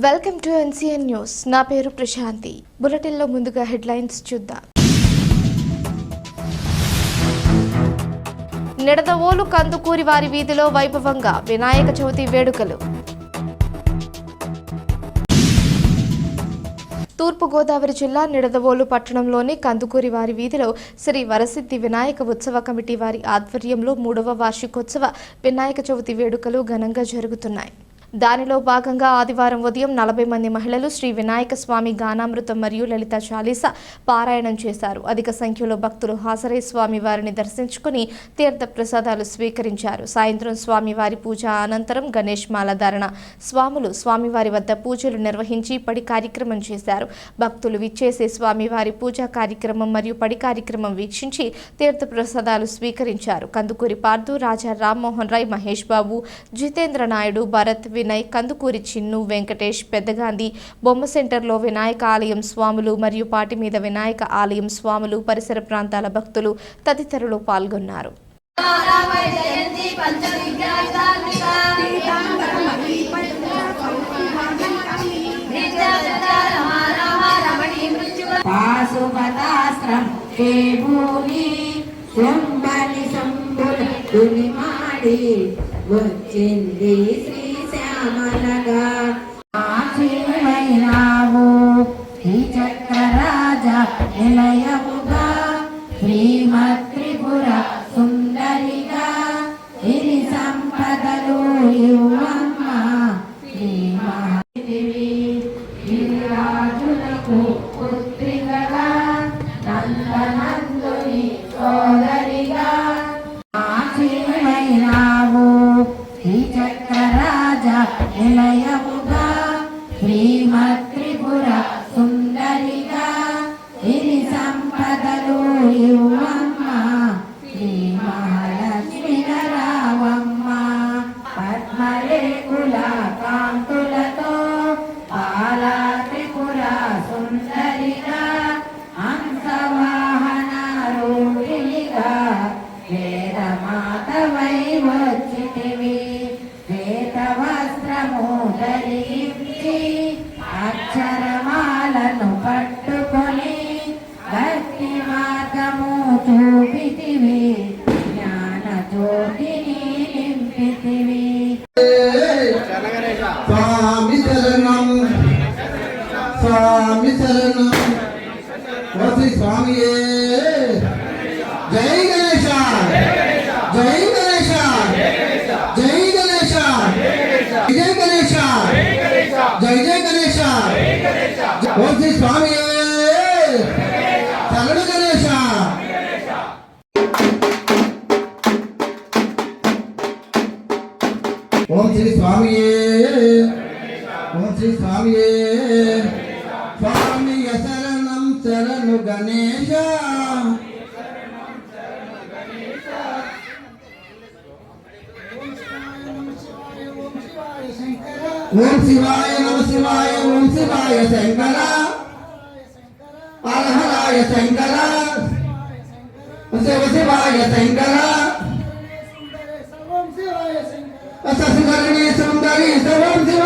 Welcome to NCN news. నా పేరు ప్రశాంతి. బులెటిన్లో ముందుగా హెడ్లైన్స్ చూద్దాం. నిడదవోలు కందుకూరి వారి వీధిలో వైభవంగా వినాయక చవితి వేడుకలు. తూర్పుగోదావరి జిల్లా నిడదవోలు పట్టణంలోని కందుకూరి వారి వీధిలో శ్రీ వరసిద్ధి వినాయక ఉత్సవ కమిటీ వారి ఆధ్వర్యంలో మూడవ వార్షికోత్సవ వినాయక చవితి వేడుకలు ఘనంగా జరుగుతున్నాయి. దానిలో భాగంగా ఆదివారం ఉదయం నలభై మంది మహిళలు శ్రీ వినాయక స్వామి గానామృతం మరియు లలిత చాలీస పారాయణం చేశారు. అధిక సంఖ్యలో భక్తులు హాజరై స్వామి వారిని దర్శించుకుని తీర్థ ప్రసాదాలు స్వీకరించారు. సాయంత్రం స్వామివారి పూజ అనంతరం గణేష్ మాలధారణ స్వాములు స్వామివారి వద్ద పూజలు నిర్వహించి పడి కార్యక్రమం చేశారు. భక్తులు విచ్చేసి స్వామివారి పూజా కార్యక్రమం మరియు పడి కార్యక్రమం వీక్షించి తీర్థ ప్రసాదాలు స్వీకరించారు. కందుకూరి పార్దు రాజా రామ్మోహన్ రాయ్ మహేష్ బాబు జితేంద్ర నాయుడు భరత్ వినయ్ కందుకూరి చిన్ను వెంకటేష్ పెద్దగాంధీ బొమ్మ సెంటర్లో వినాయక ఆలయం స్వాములు మరియు పాటి మీద వినాయక ఆలయం స్వాములు పరిసర ప్రాంతాల భక్తులు తదితరులు పాల్గొన్నారు. పాశుపతాస్త్రం కేబూలి తుని మాడి వచ్చింది శ్రీశ్యామలగా ఆశీర్వైనావు. శ్రీ చక్రరాజ నిలయముగా శ్రీమత్రిపుర సుందరిగా ఇరి సంపదలు ఇవ్వమ్మ. శ్రీ మహాదేవి శ్రీ చక్రరాజ నిలయముగా శ్రీమత్రిపుర చూపితివి జ్ఞాన జ్యోతిని నింపితివి స్వామి శరణం స్వామి శరణం వసి స్వామియే జై గణేశ జై గణేశ జై గణేశ జై గణేశ జై గణేశ వసి స్వామియే ఓం శ్రీ స్వామియే స్వామి శరణం శరణు గణేశ ఓం శివాయ నమ శివాయ ఓం శివాయ శంకర అర్హరాయ శంకర శివ శివాయ శంకర శశిధరణి సుందరి శివం శివాయ శంకర